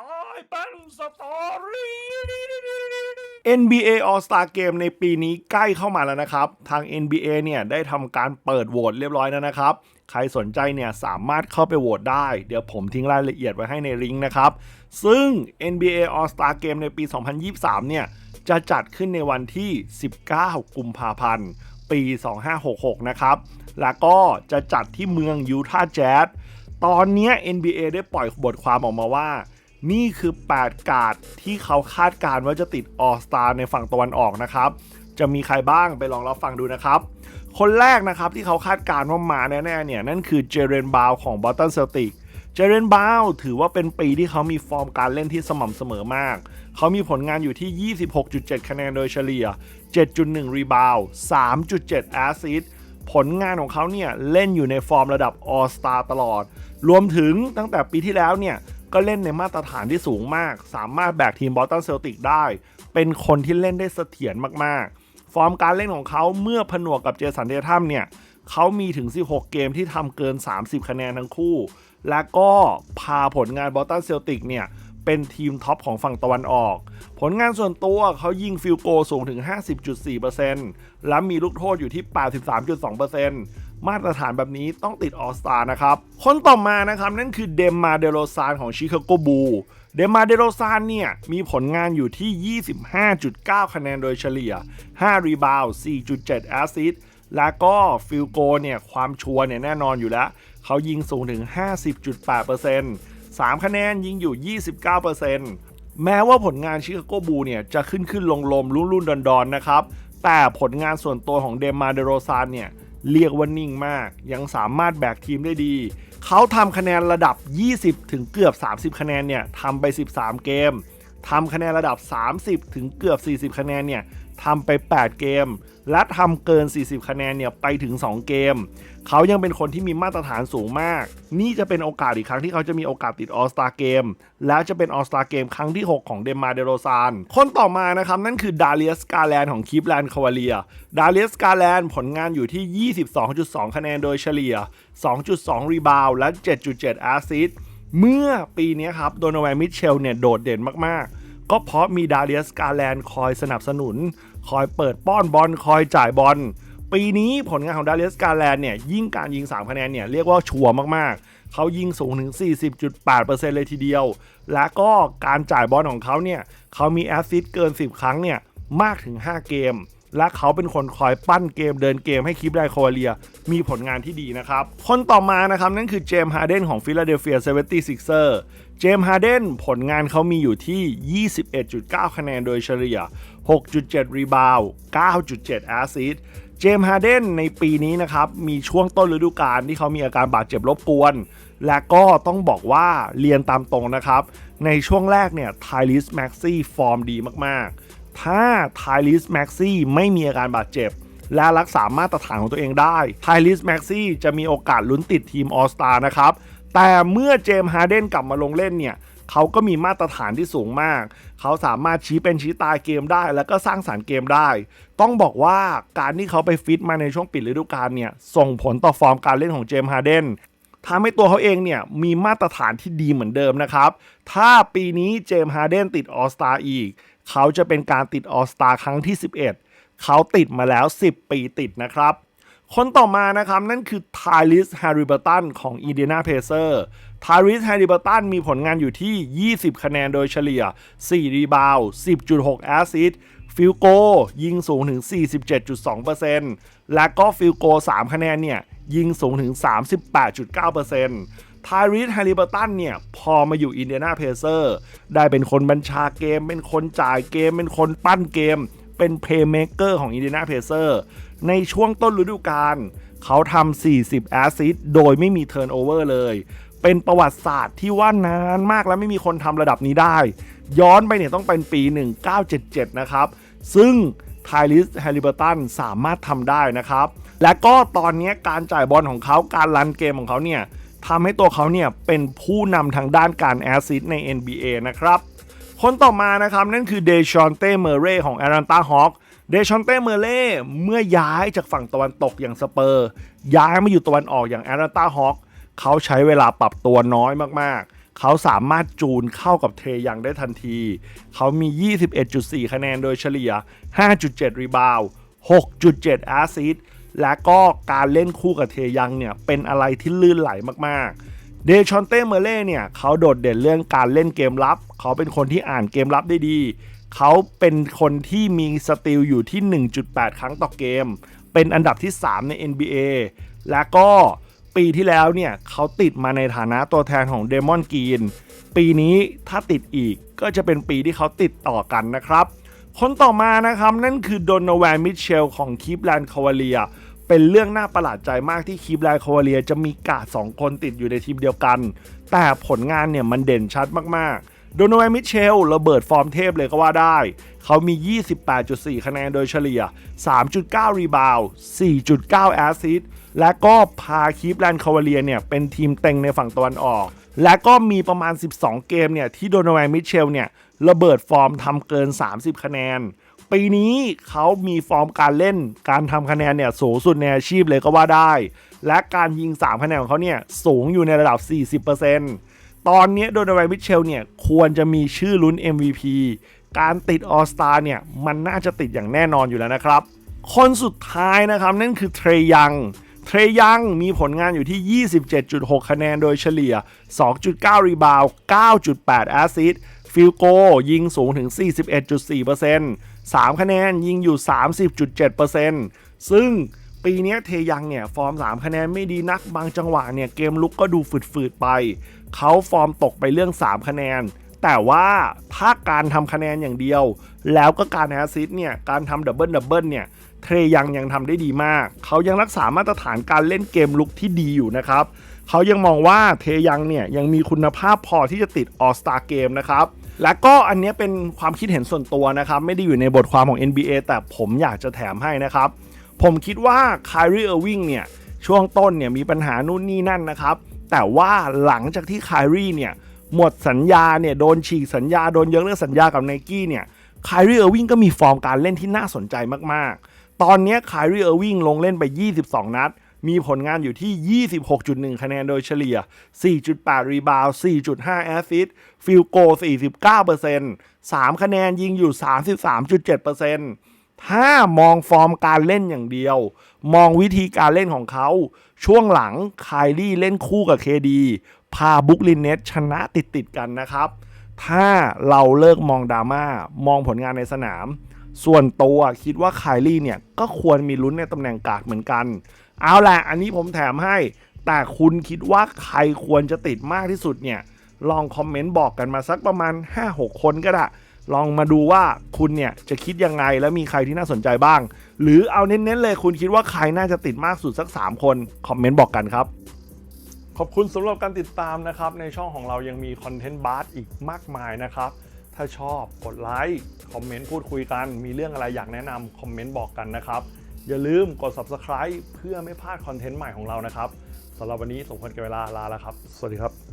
ตายเป็นสตอรี่ NBA All Star Game ในปีนี้ใกล้เข้ามาแล้วนะครับ ทาง NBA เนี่ยได้ทำการเปิดโหวตเรียบร้อยแล้วนะครับ ใครสนใจเนี่ยสามารถเข้าไปโหวตได้ เดี๋ยวผมทิ้งรายละเอียดไว้ให้ในลิงก์นะครับ ซึ่ง NBA All Star Game ในปี 2023 เนี่ยจะจัดขึ้นในวันที่ 19 กุมภาพันธ์ ปี 2566 นะครับ แล้วก็จะจัดที่เมืองยูทาห์แจ๊สตอนนี้ NBA ได้ปล่อยบทความออกมาว่า นี่คือ 8 การ์ดที่เขาคาดการณ์ว่าจะติดออสตาในฝั่งตะวันออกนะครับ จะมีใครบ้างไปลองรับฟังดูนะครับ คนแรกนะครับที่เขาคาดการณ์ว่ามาแน่ๆเนี่ย นั่นคือเจเรนบาวของบอสตันเซลติกเจเรนบาวถือว่าเป็นปีที่เขามีฟอร์มการเล่นที่สม่ำเสมอมาก เขามีผลงานอยู่ที่ 26.7 คะแนนโดยเฉลี่ย 7.1 รีบาว 3.7 แอสซิสต์ผลงานของเขาเนี่ยเล่นอยู่ในฟอร์มระดับออสตาตลอด รวมถึงตั้งแต่ปีที่แล้วเนี่ย ก็เล่นในมาตรฐานที่สูงมาก สามารถแบกทีมบอสตันเซลติกได้ เป็นคนที่เล่นได้เสถียรมากๆ ฟอร์มการเล่นของเขาเมื่อผนวกกับเจสันเดทัมเนี่ยเขามีถึง 16 เกมที่ทำเกิน 30 คะแนนทั้งคู่ และก็พาผลงานบอสตันเซลติกเนี่ย เป็นทีมท็อปของฝั่งตะวันออก ผลงานส่วนตัวเขายิงฟิลโกสูงถึง 50.4%และมีลูกโทษอยู่ที่ 83.2%มาตรฐานแบบนี้ต้องติดออสตานะครับ คนต่อมานะครับ นั่นคือเดมมาเดโรซานของชิคาโกบูเดมาเดโรซานเนี่ย มีผลงานอยู่ที่ 25.9 คะแนนโดยเฉลี่ย 5 รีบาวด์4.7 แอสซิสต์แล้วก็ฟิลโกเนี่ย ความชัวร์เนี่ย แน่นอนอยู่แล้ว เขายิงสูงถึง 50.8% 3 คะแนนยิงอยู่ 29%แม้ว่าผลงานชิคาโกบูเนี่ยจะขึ้นขึ้นลงลมรุ่นรุ่นดอนดอนนะครับ แต่ผลงานส่วนตัวของเดมมาเดโรซานเนี่ยเรียกว่านิ่งมาก ยังสามารถแบกทีมได้ดี เขาทำคะแนนระดับ 20 ถึงเกือบ 30 คะแนนเนี่ยทำไป 13 เกมทำคะแนนระดับ 30 ถึงเกือบ 40 คะแนนเนี่ย ทำไป 8 เกม และทำเกิน 40 คะแนนเนี่ยไปถึง 2 เกม เขายังเป็นคนที่มีมาตรฐานสูงมาก นี่จะเป็นโอกาสอีกครั้งที่เขาจะมีโอกาสติดออสตาเกมและจะเป็นออสตาเกมครั้งที่ 6 ของเดมาเดโรซาน คนต่อมานะครับ นั่นคือดาเลียสกาแลนของคีฟแลนด์คาวาเลีย ดาเลียสกาแลนผลงานอยู่ที่ 22.2 คะแนนโดยเฉลี่ย 2.2 รีบาวและ 7.7 แอสซิสต์เมื่อปีนี้ครับโดนแวนมิเชลเนี่ยโดดเด่นมากๆ ก็เพราะมีดาเลียสกาแลนคอยสนับสนุน คอยเปิดป้อนบอลคอยจ่ายบอลปีนี้ผลงานของดาเลียสกาแลนเนี่ยยิ่งการยิง 3 คะแนนเนี่ยเรียกว่าชัวร์มากๆ เขายิงสูงถึง 40.8%เลยทีเดียว และก็การจ่ายบอลของเขาเนี่ยเขามีแอสซิสต์เกิน 10 ครั้งเนี่ยมากถึง 5 เกม และเขาเป็นคนคอยปั้นเกมเดินเกมให้คลิปไดโคเลีย มีผลงานที่ดีนะครับ คนต่อมานะครับ นั่นคือเจมส์ฮาร์เดนของฟิลาเดลเฟีย 76ers เซอร์เจมส์ฮาร์เดนผลงานเขามีอยู่ที่ 21.9 คะแนนโดยเฉลี่ย 6.7 รีบาวด์9.7 แอสซิสต์เจมส์ฮาเดนในปีนี้นะครับ มีช่วงต้นฤดูกาลที่เขามีอาการบาดเจ็บรบกวน และก็ต้องบอกว่าเรียนตามตรงนะครับ ในช่วงแรกเนี่ยไทลิสแม็กซี่ฟอร์มดีมากๆ ถ้าไทลิสแม็กซี่ไม่มีอาการบาดเจ็บ และรักษามาตรฐานของตัวเองได้ไทลิสแม็กซี่จะมีโอกาสลุ้นติดทีมออสตานะครับ แต่เมื่อเจมส์ฮาร์เดนกลับมาลงเล่นเนี่ยเขาก็มีมาตรฐานที่สูงมาก เขาสามารถชี้เป็นชี้ตายเกมได้ แล้วก็สร้างสารรค์เกมได้ ต้องบอกว่าการที่เขาไปฟิตมาในช่วงปิดฤดูกาลเนี่ย ส่งผลต่อฟอร์มการเล่นของเจมส์ฮาร์เดนทำให้ตัวเขาเองเนี่ยมีมาตรฐานที่ดีเหมือนเดิมนะครับ ถ้าปีนี้เจมส์ฮาร์เดนติดออสตาอีก เขาจะเป็นการติดออสตาครั้งที่ 11 เขาติดมาแล้ว 10 ปีติดนะครับ คนต่อมานะครับ นั่นคือทาริสแฮร์ริเบอร์ตันของอีเดียนาเพเซอร์ทาริสแฮร์ริเบอร์ตันมีผลงานอยู่ที่ 20 คะแนนโดยเฉลี่ย 4 รีบาว 10.6 แอสซิสต์ฟิลโกยิงสูงถึง 47.2%และก็ฟิลโก 3 คะแนนเนี่ย ยิงสูงถึง 38.9% ทาริสแฮร์ริเบอร์ตันเนี่ยพอมาอยู่อินเดียนาเพเซอร์ได้เป็นคนบัญชาเกม เป็นคนจ่ายเกม เป็นคนปั้นเกม เป็นเพย์เมเกอร์ของอินเดียนาเพเซอร์ในช่วงต้นฤดูกาลเขาทำ 40 แอสซิสโดยไม่มีเทิร์นโอเวอร์เลย เป็นประวัติศาสตร์ที่ว่านานมากแล้วไม่มีคนทำระดับนี้ได้ ย้อนไปเนี่ยต้องเป็นปี 1977 นะครับ ซึ่งไทลิสแฮร์ริเบอร์ตันสามารถทำได้นะครับ และก็ตอนนี้การจ่ายบอลของเขาการรันเกมของเขาเนี่ย ทำให้ตัวเขาเนี่ยเป็นผู้นำทางด้านการแอสซิสต์ใน NBA นะครับ คนต่อมานะครับ นั่นคือเดชอนเต้เมเร่ของแอร a นตาฮอคเดชอนเต้เมเร่เมื่อย้ายจากฝั่งตะวันตกอย่างสเปอร์ ย้ายมาอยู่ตะวันออกอย่างแอร a นตาฮอคเขาใช้เวลาปรับตัวน้อยมากๆ เขาสามารถจูนเข้ากับเทยังได้ทันที เขามี 21.4 คะแนนโดยเฉลี่ย 5.7 รีบาวด์6.7 แอสซิสต์ และก็การเล่นคู่กับเทยังเนี่ยเป็นอะไรที่ลื่นไหลมากๆ เดชอนเต้เมเล่เนี่ยเขาโดดเด่นเรื่องการเล่นเกมลับ เขาเป็นคนที่อ่านเกมลับได้ดี เขาเป็นคนที่มีสติลอยู่ที่ 1.8 ครั้งต่อเกม เป็นอันดับที่ 3 ใน NBA และก็ปีที่แล้วเนี่ยเขาติดมาในฐานะตัวแทนของเดมอนกีนปีนี้ถ้าติดอีกก็จะเป็นปีที่เขาติดต่อกันนะครับ คนต่อมานะครับนั่นคือโดนแวนมิเชลของคีฟแลนด์คาวาเลียเป็นเรื่องน่าประหลาดใจมากที่คีฟแลนด์คาวาเลียจะมีกาด2คนติดอยู่ในทีมเดียวกัน แต่ผลงานเนี่ยมันเด่นชัดมากๆ โดนแวนมิเชลระเบิดฟอร์มเทพเลยก็ว่าได้ เขามี 28.4 คะแนนโดยเฉลี่ย 3.9 รีบาวด์4.9 แอสซิสต์และก็พาคีฟแลนด์คาวาเลียเนี่ยเป็นทีมเต็งในฝั่งตะวันออกและก็มีประมาณ 12 เกมเนี่ยที่โดนแวนมิเชลเนี่ย ระเบิดฟอร์มทำเกิน 30 คะแนน ปีนี้เขามีฟอร์มการเล่นการทำคะแนนเนี่ยสูงสุดในอาชีพเลยก็ว่าได้ และการยิง 3 คะแนนของเขาเนี่ยสูงอยู่ในระดับ 40%ตอนนี้โดนแวมิเชลเนี่ยควรจะมีชื่อลุ้น MVP การติดออสตาเนี่ยมันน่าจะติดอย่างแน่นอนอยู่แล้วนะครับ คนสุดท้ายนะครับนั่นคือเทรยัง เทรยังมีผลงานอยู่ที่ 27.6 คะแนนโดยเฉลี่ย 2.9 รีบาวด์9.8 แอสซิสต์ ฟิลโกยิงสูงถึง 41.4% 3 คะแนนยิงอยู่ 30.7%ซึ่งปีนี้เทยังเนี่ย ฟอร์ม 3 คะแนนไม่ดีนักบางจังหวะเนี่ย เกมลุกก็ดูฝืดๆไป เขาฟอร์มตกไปเรื่อง 3 คะแนน แต่ว่าถ้าการทำคะแนนอย่างเดียว แล้วก็การแอสซิสต์เนี่ย การทำดับเบิลดับเบิลเนี่ยเทรยังยังทำได้ดีมาก เขายังรักษามาตรฐานการเล่นเกมลุกที่ดีอยู่นะครับ เขายังมองว่าเทยังเนี่ยยังมีคุณภาพพอที่จะติดออสตาเกมนะครับ และก็อันนี้เป็นความคิดเห็นส่วนตัวนะครับ ไม่ได้อยู่ในบทความของ NBA แต่ผมอยากจะแถมให้นะครับ ผมคิดว่าค y รี e เออร์วิงเนี่ย ช่วงต้นเนี่ยมีปัญหานู่นนี่นั่นนะครับ แต่ว่าหลังจากที่ค y รีเนี่ยหมดสัญญาเนี่ยโดนฉีกสัญญาโดนยกเลิกสัญญากับไนกี้เนี่ยค y รี e เออร์วิงก็มีฟอร์มการเล่นที่น่าสนใจมากๆ ตอนนี้ค y รี e เออร์วิงลงเล่นไป 22 นัด มีผลงานอยู่ที่ 26.1 คะแนนโดยเฉลี่ย 4.8 รีบาวด์4.5 แอสซิสต์ฟิลโก 49% 3 คะแนนยิงอยู่ 33.7%ถ้ามองฟอร์มการเล่นอย่างเดียว มองวิธีการเล่นของเขา ช่วงหลังไคลลี่เล่นคู่กับเคดีพาบุกลินเนตชนะติดติดกันนะครับ ถ้าเราเลิกมองดราม่ามองผลงานในสนาม ส่วนตัวคิดว่าไคลลี่เนี่ย ก็ควรมีลุ้นในตำแหน่งกาดเหมือนกัน เอาแหละอันนี้ผมแถมให้ แต่คุณคิดว่าใครควรจะติดมากที่สุดเนี่ย ลองคอมเมนต์บอกกันมาสักประมาณ 5-6 คนก็ได้ ลองมาดูว่าคุณเนี่ยจะคิดยังไงและมีใครที่น่าสนใจบ้าง หรือเอาเน้นๆเลยคุณคิดว่าใครน่าจะติดมากสุดสัก 3 คน คอมเมนต์บอกกันครับขอบคุณสำหรับการติดตามนะครับ ในช่องของเรายังมีคอนเทนต์บาร์อีกมากมายนะครับ ถ้าชอบกดไลค์คอมเมนต์พูดคุยกัน มีเรื่องอะไรอยากแนะนำคอมเมนต์บอกกันนะครับ อย่าลืมกด subscribe เพื่อไม่พลาดคอนเทนต์ใหม่ของเรานะครับสำหรับวันนี้สมควรแก่เวลาลาแล้วครับ สวัสดีครับ